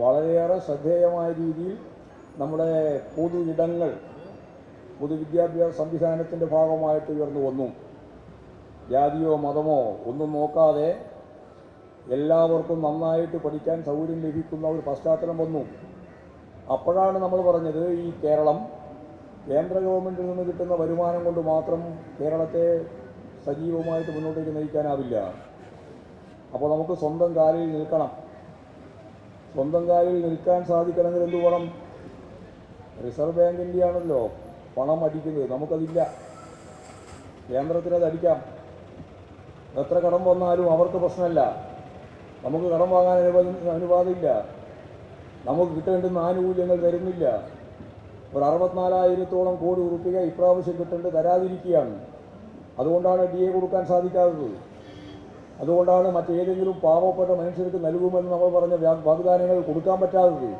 വളരെയേറെ ശ്രദ്ധേയമായ രീതിയിൽ നമ്മുടെ പൊതു ഇടങ്ങൾ പൊതുവിദ്യാഭ്യാസ സംവിധാനത്തിന്റെ ഭാഗമായിട്ട് ഉയർന്നു വന്നു. ജാതിയോ മതമോ ഒന്നും നോക്കാതെ എല്ലാവർക്കും നന്നായിട്ട് പഠിക്കാൻ സൗകര്യം ലഭിക്കുന്ന ഒരു പശ്ചാത്തലം വന്നു. അപ്പോഴാണ് നമ്മൾ പറഞ്ഞത് ഈ കേരളം കേന്ദ്ര ഗവൺമെന്റിൽ നിന്ന് കിട്ടുന്ന വരുമാനം കൊണ്ട് മാത്രം കേരളത്തെ സജീവമായിട്ട് മുന്നോട്ടേക്ക് നയിക്കാനാവില്ല. അപ്പോൾ നമുക്ക് സ്വന്തം കാലിൽ നിൽക്കണം. സ്വന്തം കാലിൽ നിൽക്കാൻ സാധിക്കണമെങ്കിൽ എന്ത് വേണം? റിസർവ് ബാങ്കിന്റെ ആണല്ലോ പണം അടിക്കുന്നത്. നമുക്കതില്ല. കേന്ദ്രത്തിനത് അടിക്കാം എത്ര കടം വന്നാലും അവർക്ക് പ്രശ്നമല്ല. നമുക്ക് കടം വാങ്ങാൻ അനുവാദം അനുവാദമില്ല. നമുക്ക് കിട്ടേണ്ടുന്ന ആനുകൂല്യങ്ങൾ തരുന്നില്ല ഒരു അറുപത്തിനാലായിരത്തോളം കോടി ഉറുപ്പിക ഇപ്രാവശ്യം കിട്ടേണ്ടത് തരാതിരിക്കുകയാണ്. അതുകൊണ്ടാണ് ഡി എ കൊടുക്കാൻ സാധിക്കാത്തത്. അതുകൊണ്ടാണ് മറ്റേതെങ്കിലും പാവപ്പെട്ട മനുഷ്യർക്ക് നൽകുമെന്ന് നമ്മൾ പറഞ്ഞ വാഗ്ദാനങ്ങൾ കൊടുക്കാൻ പറ്റാത്തത്.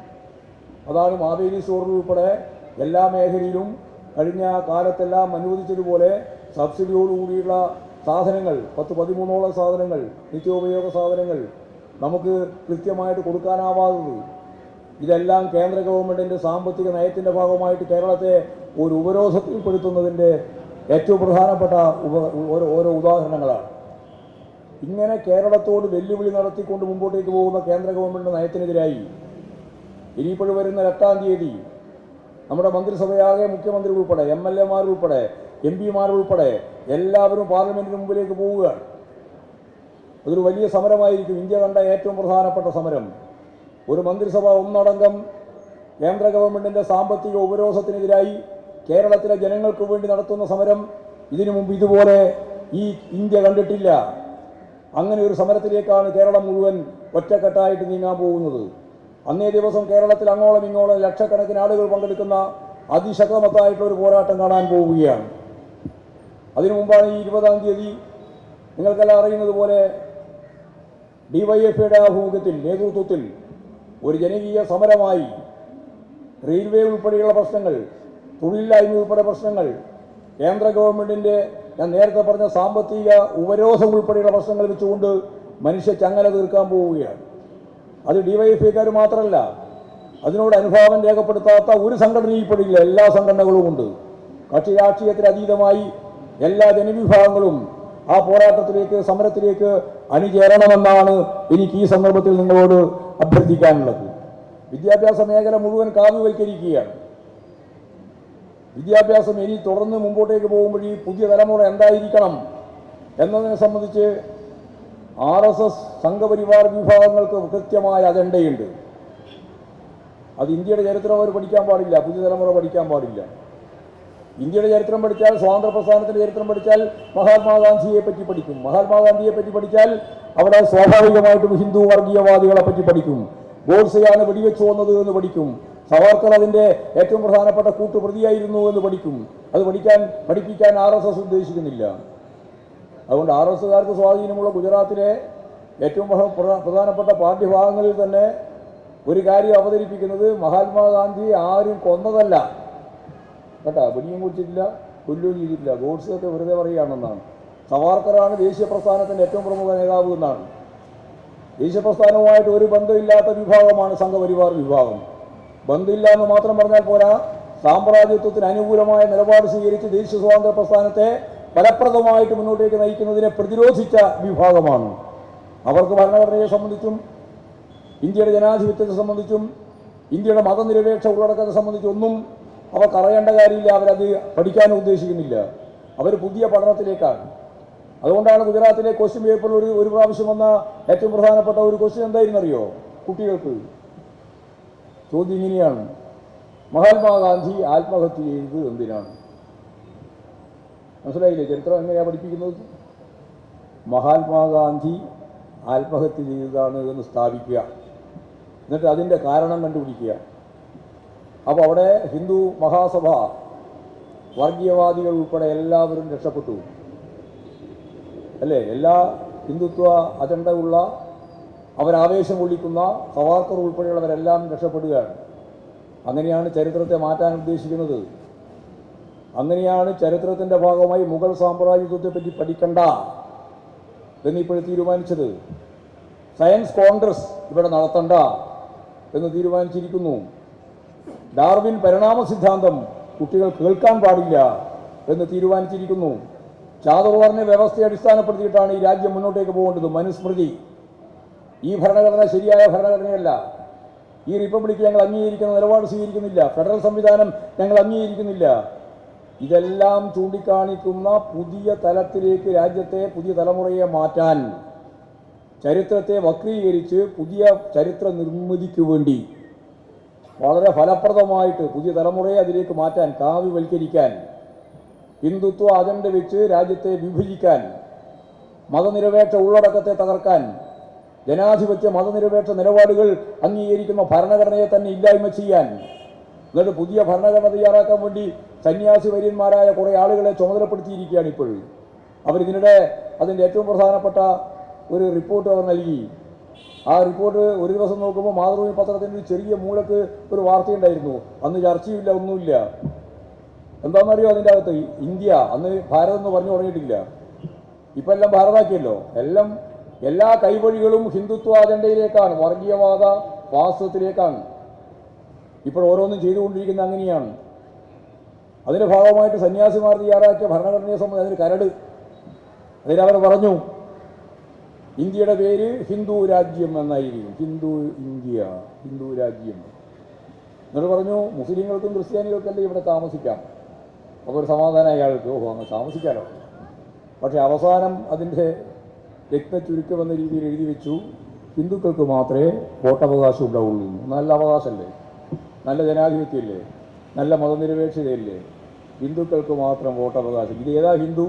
അതാണ് മാവേലി സ്റ്റോറിൽ എല്ലാ മേഖലയിലും കഴിഞ്ഞ കാലത്തെല്ലാം അനുവദിച്ചതുപോലെ സബ്സിഡിയോടുകൂടിയുള്ള സാധനങ്ങൾ പത്ത് പതിമൂന്നോളം സാധനങ്ങൾ നിത്യോപയോഗ സാധനങ്ങൾ നമുക്ക് കൃത്യമായിട്ട് കൊടുക്കാനാവാത്തത്. ഇതെല്ലാം കേന്ദ്ര ഗവൺമെന്റിന്റെ സാമ്പത്തിക നയത്തിന്റെ ഭാഗമായിട്ട് കേരളത്തെ ഒരു ഉപരോധത്തിൽപ്പെടുത്തുന്നതിന്റെ ഏറ്റവും പ്രധാനപ്പെട്ട ഉപ ഓരോ ഉദാഹരണങ്ങളാണ്. ഇങ്ങനെ കേരളത്തോട് വെല്ലുവിളി നടത്തിക്കൊണ്ട് മുമ്പോട്ടേക്ക് പോകുന്ന കേന്ദ്ര ഗവൺമെന്റ് നയത്തിനെതിരായി. ഇനിയിപ്പോൾ വരുന്ന എട്ടാം തീയതി നമ്മുടെ മന്ത്രിസഭയാകെ മുഖ്യമന്ത്രി ഉൾപ്പെടെ എം എൽ എമാർ ഉൾപ്പെടെ എം പിമാർ ഉൾപ്പെടെ എല്ലാവരും പാർലമെന്റിന് മുമ്പിലേക്ക് പോവുകയാണ് അതൊരു വലിയ സമരമായിരിക്കും. ഇന്ത്യ കണ്ട ഏറ്റവും പ്രധാനപ്പെട്ട സമരം. ഒരു മന്ത്രിസഭ ഒന്നടങ്കം കേന്ദ്ര ഗവൺമെന്റിന്റെ സാമ്പത്തിക ഉപരോധത്തിനെതിരായി കേരളത്തിലെ ജനങ്ങൾക്ക് വേണ്ടി നടത്തുന്ന സമരം ഇതിനു മുമ്പ് ഇതുപോലെ ഈ ഇന്ത്യ കണ്ടിട്ടില്ല. അങ്ങനെ ഒരു സമരത്തിലേക്കാണ് കേരളം മുഴുവൻ ഒറ്റക്കെട്ടായിട്ട് നീങ്ങാൻ പോകുന്നത്. അന്നേ ദിവസം കേരളത്തിൽ അങ്ങോളം ഇങ്ങോളം ലക്ഷക്കണക്കിന് ആളുകൾ പങ്കെടുക്കുന്ന അതിശക്തമത്തായിട്ടുള്ള ഒരു പോരാട്ടം കാണാൻ പോവുകയാണ്. അതിനു മുമ്പാണ് ഈ ഇരുപതാം തീയതി നിങ്ങൾക്കെല്ലാം അറിയുന്നത് പോലെ ഡിവൈഎഫ്ഐയുടെ ആഭിമുഖ്യത്തിൽ നേതൃത്വത്തിൽ ഒരു ജനകീയ സമരമായി റെയിൽവേ ഉൾപ്പെടെയുള്ള പ്രശ്നങ്ങൾ തൊഴിലില്ലായ്മ ഉൾപ്പെടെ പ്രശ്നങ്ങൾ കേന്ദ്ര ഗവൺമെന്റിന്റെ ഞാൻ നേരത്തെ പറഞ്ഞ സാമ്പത്തിക ഉപരോധം ഉൾപ്പെടെയുള്ള പ്രശ്നങ്ങൾ വെച്ചുകൊണ്ട് മനുഷ്യ ചങ്ങല തീർക്കാൻ പോവുകയാണ്. അത് ഡിവൈഎഫ്ഐക്കാർ മാത്രമല്ല അതിനോട് അനുഭാവം രേഖപ്പെടുത്താത്ത ഒരു സംഘടനയും പെടില്ല എല്ലാ സംഘടനകളും ഉണ്ട്. കക്ഷി രാഷ്ട്രീയത്തിന് അതീതമായി എല്ലാ ജനവിഭാഗങ്ങളും ആ പോരാട്ടത്തിലേക്ക് സമരത്തിലേക്ക് അണിചേരണമെന്നാണ് എനിക്ക് ഈ സന്ദർഭത്തിൽ നിങ്ങളോട് അഭ്യർത്ഥിക്കാനുള്ളത്. വിദ്യാഭ്യാസ മേഖല മുഴുവൻ കാവ്യവൽക്കരിക്കുകയാണ്. വിദ്യാഭ്യാസം ഇനി തുടർന്ന് മുമ്പോട്ടേക്ക് പോകുമ്പോൾ ഈ പുതിയ തലമുറ എന്തായിരിക്കണം എന്നതിനെ സംബന്ധിച്ച് ആർ എസ് എസ് സംഘപരിവാർ വിഭാഗങ്ങൾക്ക് കൃത്യമായ അജണ്ടയുണ്ട്. അത് ഇന്ത്യയുടെ ചരിത്രം അവർ പഠിക്കാൻ പാടില്ല പുതിയ തലമുറ പഠിക്കാൻ പാടില്ല. ഇന്ത്യയുടെ ചരിത്രം പഠിച്ചാൽ സ്വാതന്ത്ര്യ പ്രസ്ഥാനത്തിന്റെ ചരിത്രം പഠിച്ചാൽ മഹാത്മാഗാന്ധിയെ പറ്റി പഠിക്കും. മഹാത്മാഗാന്ധിയെ പറ്റി പഠിച്ചാൽ അവിടെ സ്വാഭാവികമായിട്ടും ഹിന്ദു വർഗീയവാദികളെ പറ്റി പഠിക്കും. ഗോഡ്സെയാണ് വെടിവെച്ചു വന്നത് എന്ന് പഠിക്കും. സവർക്കർ അതിന്റെ ഏറ്റവും പ്രധാനപ്പെട്ട കൂട്ടുപ്രതിയായിരുന്നു എന്ന് പഠിക്കും. അത് പഠിക്കാൻ പഠിപ്പിക്കാൻ ആർ എസ് എസ് ഉദ്ദേശിക്കുന്നില്ല. അതുകൊണ്ട് ആർ എസ് കാർക്ക് സ്വാധീനമുള്ള ഗുജറാത്തിലെ ഏറ്റവും പ്രധാനപ്പെട്ട പാഠ്യഭാഗങ്ങളിൽ തന്നെ ഒരു കാര്യം അവതരിപ്പിക്കുന്നത് മഹാത്മാഗാന്ധി ആരും കൊന്നതല്ല. കേട്ടാ? വെടിയും കുടിച്ചിട്ടില്ല കൊല്ലുകയും ചെയ്തിട്ടില്ല. ഗോഡ്സൊക്കെ വെറുതെ പറയുകയാണെന്നാണ്. സവാർക്കറാണ് ദേശീയ പ്രസ്ഥാനത്തിന്റെ ഏറ്റവും പ്രമുഖ നേതാവ് എന്നാണ്. ദേശീയ പ്രസ്ഥാനവുമായിട്ട് ഒരു ബന്ധമില്ലാത്ത വിഭാഗമാണ് സംഘപരിവാർ വിഭാഗം. ബന്ധമില്ല എന്ന് മാത്രം പറഞ്ഞാൽ പോരാ. സാമ്രാജ്യത്വത്തിന് അനുകൂലമായ നിലപാട് സ്വീകരിച്ച് ദേശീയ സ്വാതന്ത്ര്യ പ്രസ്ഥാനത്തെ ഫലപ്രദമായിട്ട് മുന്നോട്ടേക്ക് നയിക്കുന്നതിനെ പ്രതിരോധിച്ച വിഭാഗമാണ്. അവർക്ക് ഭരണഘടനയെ സംബന്ധിച്ചും ഇന്ത്യയുടെ ജനാധിപത്യത്തെ സംബന്ധിച്ചും ഇന്ത്യയുടെ മതനിരപേക്ഷ ഉള്ളടക്കത്തെ സംബന്ധിച്ചൊന്നും അവർക്ക് അറിയേണ്ട കാര്യമില്ല. അവരത് പഠിക്കാനും ഉദ്ദേശിക്കുന്നില്ല. അവർ പുതിയ പഠനത്തിലേക്കാണ്. അതുകൊണ്ടാണ് ഗുജറാത്തിലെ ക്വസ്റ്റ്യൻ പേപ്പറിൽ ഒരു ഒരു പ്രാവശ്യം വന്ന ഏറ്റവും പ്രധാനപ്പെട്ട ഒരു ക്വസ്റ്റ്യൻ എന്തായിരുന്നറിയോ കുട്ടികൾക്ക്? ചോദ്യം ഇങ്ങനെയാണ്. മഹാത്മാഗാന്ധി ആത്മഹത്യ ചെയ്തത് എന്തിനാണ്? മനസ്സിലായില്ലേ ചരിത്രം എങ്ങനെയാണ് പഠിപ്പിക്കുന്നത്? മഹാത്മാഗാന്ധി ആത്മഹത്യ ചെയ്തതാണ് എന്ന് സ്ഥാപിക്കുക. എന്നിട്ട് അതിന്റെ കാരണം കണ്ടുപിടിക്കുക. അപ്പോൾ അവിടെ ഹിന്ദു മഹാസഭ വർഗീയവാദികൾ ഉൾപ്പെടെ എല്ലാവരും രക്ഷപ്പെട്ടു. അല്ലേ? എല്ലാ ഹിന്ദുത്വ അജണ്ടയുള്ള അവരാവേശം കൊള്ളിക്കുന്ന സവാർക്കർ ഉൾപ്പെടെയുള്ളവരെല്ലാം രക്ഷപ്പെടുകയാണ്. അങ്ങനെയാണ് ചരിത്രത്തെ മാറ്റാൻ ഉദ്ദേശിക്കുന്നത്. അങ്ങനെയാണ് ചരിത്രത്തിന്റെ ഭാഗമായി മുഗൾ സാമ്രാജ്യത്വത്തെ പറ്റി പഠിക്കണ്ട എന്നിപ്പോൾ തീരുമാനിച്ചത്. സയൻസ് കോൺഗ്രസ് ഇവിടെ നടത്തണ്ട എന്ന് തീരുമാനിച്ചിരിക്കുന്നു. ഡാർവിൻ പരിണാമ സിദ്ധാന്തം കുട്ടികൾ കേൾക്കാൻ പാടില്ല എന്ന് തീരുമാനിച്ചിരിക്കുന്നു. ചാതുർവർണ വ്യവസ്ഥയെ അടിസ്ഥാനപ്പെടുത്തിയിട്ടാണ് ഈ രാജ്യം മുന്നോട്ടേക്ക് പോകേണ്ടത്. മനുസ്മൃതി. ഈ ഭരണഘടന ശരിയായ ഭരണഘടനയല്ല. ഈ റിപ്പബ്ലിക് ഞങ്ങൾ അംഗീകരിക്കുന്ന നിലപാട് സ്വീകരിക്കുന്നില്ല. ഫെഡറൽ സംവിധാനം ഞങ്ങൾ അംഗീകരിക്കുന്നില്ല. ഇതെല്ലാം ചൂണ്ടിക്കാണിക്കുന്ന പുതിയ തലത്തിലേക്ക് രാജ്യത്തെ പുതിയ തലമുറയെ മാറ്റാൻ ചരിത്രത്തെ വക്രീകരിച്ച് പുതിയ ചരിത്ര നിർമ്മിതിക്ക് വേണ്ടി വളരെ ഫലപ്രദമായിട്ട് പുതിയ തലമുറയെ അതിലേക്ക് മാറ്റാൻ കാവ്യവൽക്കരിക്കാൻ ഹിന്ദുത്വ അജണ്ട വെച്ച് രാജ്യത്തെ വിഭജിക്കാൻ മതനിരപേക്ഷ ഉള്ളടക്കത്തെ തകർക്കാൻ ജനാധിപത്യ മതനിരപേക്ഷ നിലപാടുകൾ അംഗീകരിക്കുന്ന ഭരണഘടനയെ തന്നെ ഇല്ലായ്മ ചെയ്യാൻ. എന്നിട്ട് പുതിയ ഭരണഘടന തയ്യാറാക്കാൻ വേണ്ടി സന്യാസി വര്യന്മാരായ കുറേ ആളുകളെ ചുമതലപ്പെടുത്തിയിരിക്കുകയാണ് ഇപ്പോൾ. അവരിതിനിടെ അതിന്റെ ഏറ്റവും പ്രധാനപ്പെട്ട ഒരു റിപ്പോർട്ട് അവർ നൽകി. ആ റിപ്പോർട്ട് ഒരു ദിവസം നോക്കുമ്പോൾ മാതൃഭൂമി പത്രത്തിന്റെ ഒരു ചെറിയ മൂലക്ക് ഒരു വാർത്തയുണ്ടായിരുന്നു അന്ന് ചർച്ചയില്ല ഒന്നുമില്ല. എന്താണെന്നറിയോ അതിന്റെ അകത്ത്? ഇന്ത്യ. അന്ന് ഭാരതം എന്ന് പറഞ്ഞു തുടങ്ങിയിട്ടില്ല. ഇപ്പം എല്ലാം ഭാരതാക്കിയല്ലോ. എല്ലാം എല്ലാ കൈവഴികളും ഹിന്ദുത്വ അജണ്ടയിലേക്കാണ് വർഗീയവാദ വാസ്തവത്തിലേക്കാണ് ഇപ്പോൾ ഓരോന്നും ചെയ്തുകൊണ്ടിരിക്കുന്നത് അങ്ങനെയാണ്. അതിന്റെ ഭാഗമായിട്ട് സന്യാസിമാർ തയ്യാറാക്കിയ ഭരണഘടനയെ സംബന്ധിച്ച് അതിന് കരട് അതിനവർ പറഞ്ഞു ഇന്ത്യയുടെ പേര് ഹിന്ദു രാജ്യം എന്നായിരിക്കും. ഹിന്ദു ഇന്ത്യ ഹിന്ദു രാജ്യം. എന്നിട്ട് പറഞ്ഞു മുസ്ലിങ്ങൾക്കും ക്രിസ്ത്യാനികൾക്കല്ലേ ഇവിടെ താമസിക്കാം. അപ്പോൾ ഒരു സമാധാനം അയാൾക്ക്. ഓഹോ അങ്ങ് താമസിക്കാലോ? പക്ഷേ അവസാനം അതിന്റെ രക്തചുരുക്കം എന്ന രീതിയിൽ എഴുതി വെച്ചു. ഹിന്ദുക്കൾക്ക് മാത്രമേ വോട്ടവകാശം ഉണ്ടാവുള്ളൂ. നല്ല അവകാശമല്ലേ? നല്ല ജനാധിപത്യമല്ലേ നല്ല മതനിരപേക്ഷതയല്ലേ? ഹിന്ദുക്കൾക്ക് മാത്രം വോട്ടവകാശം. ഇത് ഏതാ ഹിന്ദു?